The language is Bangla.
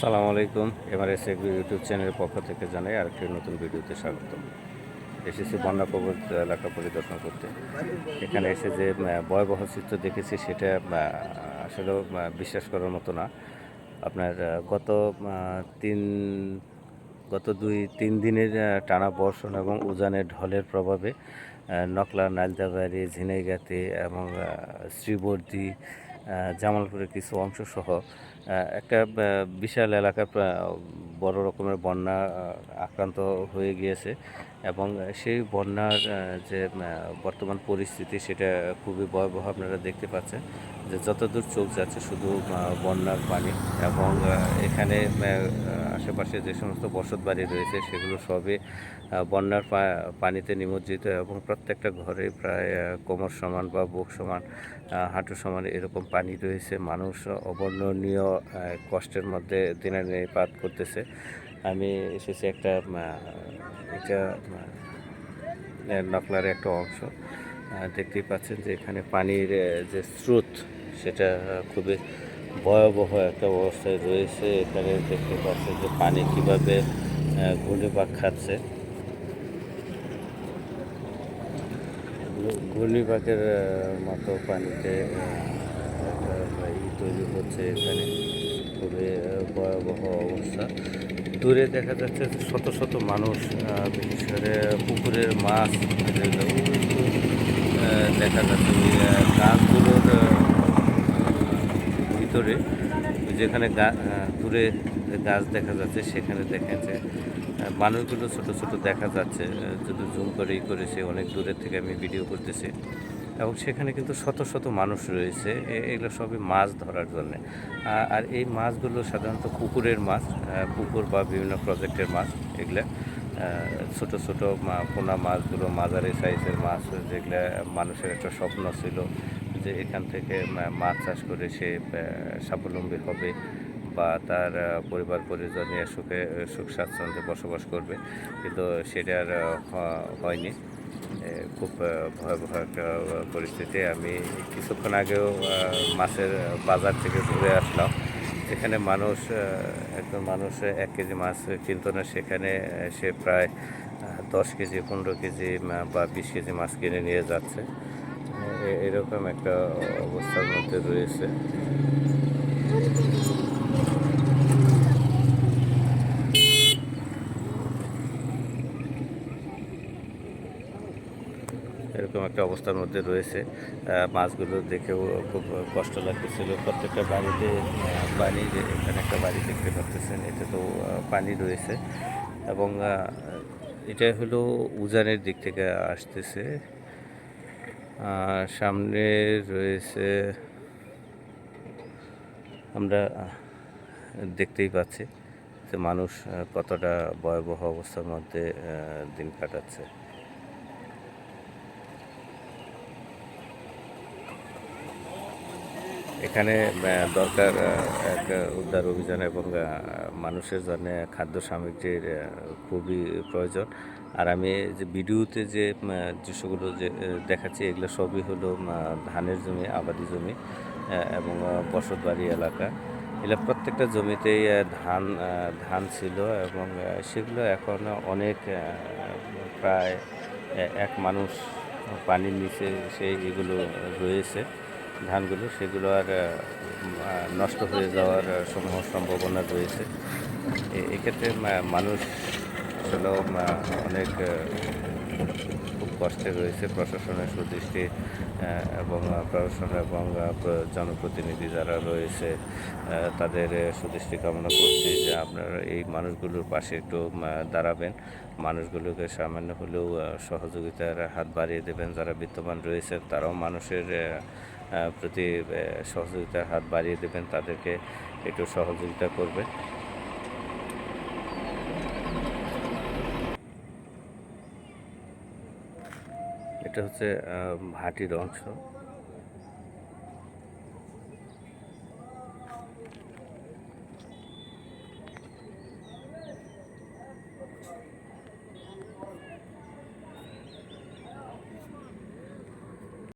আসসালামু আলাইকুম। এমআরএস এগ্রি ইউটিউব চ্যানেলের পক্ষ থেকে জানাই আরেকটি নতুন ভিডিওতে স্বাগত এসেছি বন্যা প্রবর্তিত এলাকা পরিদর্শন করতে। এখানে এসে যে ভয়াবহ চিত্র দেখেছি সেটা আহ, আসলে বিশ্বাস করার মতো না। আপনার গত তিন গত দুই তিন দিনের টানা বর্ষণ এবং উজানের ঢলের প্রভাবে নকলা নালদাবাড়ি ঝিনাইগাতি এবং শ্রীবর্দী জামালপুরের কিছু অংশ সহ একটা বিশাল এলাকা বড় রকমের বন্যা আক্রান্ত হয়ে গিয়েছে এবং সেই বন্যার যে বর্তমান পরিস্থিতি সেটা খুবই ভয়াবহ আপনারা দেখতে পাচ্ছেন যে যতদূর চোখ যাচ্ছে শুধু বন্যার পানি এবং এখানে আশেপাশে যে সমস্ত বসত বাড়ি রয়েছে সেগুলো সবে বন্যার পানিতে নিমজ্জিত এবং প্রত্যেকটা ঘরে প্রায় কোমর সমান বা বুক সমান হাঁটু সমান এরকম পানি রয়েছে। মানুষ অবর্ণনীয় কষ্টের মধ্যে দিনানিপাত করতেছে। আমি এসেছি একটা এটা নকলার একটা অংশ। দেখতেই পাচ্ছেন যে এখানে পানির যে স্রোত সেটা খুবই ভয়াবহ একটা অবস্থায় রয়েছে। এখানে দেখতে পাচ্ছেন যে পানি কীভাবে ঘূর্ণিপাক খাচ্ছে। ঘূর্ণিপাকের মতো পানিতে তৈরি হচ্ছে এখানে। খুবই ভয়াবহ অবস্থা। দূরে দেখা যাচ্ছে শত শত মানুষ বিশেষ করে পুকুরের মাছ, দেখা যাচ্ছে গাছগুলোর ভিতরে, যেখানে দূরে গাছ দেখা যাচ্ছে, সেখানে দেখেন যে মানুষগুলো ছোট ছোট দেখা যাচ্ছে যদি জুম করে, ই করেছে অনেক দূরের থেকে আমি ভিডিও করতেছি। এবং সেখানে কিন্তু শত শত মানুষ রয়েছে এগুলো সবই মাছ ধরার জন্য। আর এই মাছগুলো সাধারণত পুকুরের মাছ পুকুর বা বিভিন্ন প্রজেক্টের মাছ, এগুলা ছোট ছোট পোনা মাছগুলো, মাঝারি সাইজের মাছ, যেগুলো মানুষের একটা স্বপ্ন ছিল যে এখান থেকে মাছ চাষ করে সে স্বাবলম্বী হবে বা তার পরিবার পরিজন সুখে, সুখ স্বাচ্ছন্দ্যে বসবাস করবে। কিন্তু সেটা আর হয়নি। খুব ভয়াবহ একটা পরিস্থিতি। আমি কিছুক্ষণ আগেও মাছের বাজার থেকে ঘুরে আসলাম। এখানে মানুষ একজন মানুষ এক কেজি মাছ কিনতো না। সেখানে সে প্রায় দশ কেজি, পনেরো কেজি বা বিশ কেজি মাছ কিনে নিয়ে যাচ্ছে। এরকম একটা অবস্থার মধ্যে রয়েছে। এরকম একটা অবস্থার মধ্যে রয়েছে। মাছগুলো দেখেও খুব কষ্ট লাগতেছিল। প্রত্যেকটা বাড়িতে পানি এখানে একটা বাড়ি দেখতে পাচ্ছেন, এতে তো পানি রয়েছে। এবং এটা হলো উজানের দিক থেকে আসতেছে। আর সামনে রয়েছে আমরা দেখতেই পাচ্ছি যে মানুষ কতটা ভয়াবহ অবস্থার মধ্যে দিন কাটাচ্ছে। এখানে দরকার এক উদ্ধার অভিযান এবং মানুষের জন্য খাদ্য সামগ্রীর খুবই প্রয়োজন। আর আমি যে ভিডিওতে যে দৃশ্যগুলো যে দেখাচ্ছি, এগুলো সবই হলো ধানের জমি, আবাদি জমি এবং বসতবাড়ি এলাকা। এগুলো প্রত্যেকটা জমিতেই ধান ধান ছিল এবং সেগুলো এখন অনেক প্রায় এক মানুষ পানির নিচে সেই এগুলো রয়েছে। ধানগুলো, সেগুলো আর নষ্ট হয়ে যাওয়ার সমূহ সম্ভাবনা রয়েছে। এক্ষেত্রে মানুষ আসলে অনেক খুব কষ্টে রয়েছে প্রশাসনের সুদৃষ্টি এবং প্রশাসন এবং জনপ্রতিনিধি যারা রয়েছে তাদের সুদৃষ্টি কামনা করছি যে আপনারা এই মানুষগুলোর পাশে একটু দাঁড়াবেন। মানুষগুলোকে সামান্য হলেও সহযোগিতার হাত বাড়িয়ে দেবেন। যারা বিদ্যমান রয়েছে তারাও মানুষের প্রতি সহযোগিতার হাত বাড়িয়ে দেবেন তাদেরকে একটু সহযোগিতা করবেন। এটা হচ্ছে হাটির অংশ।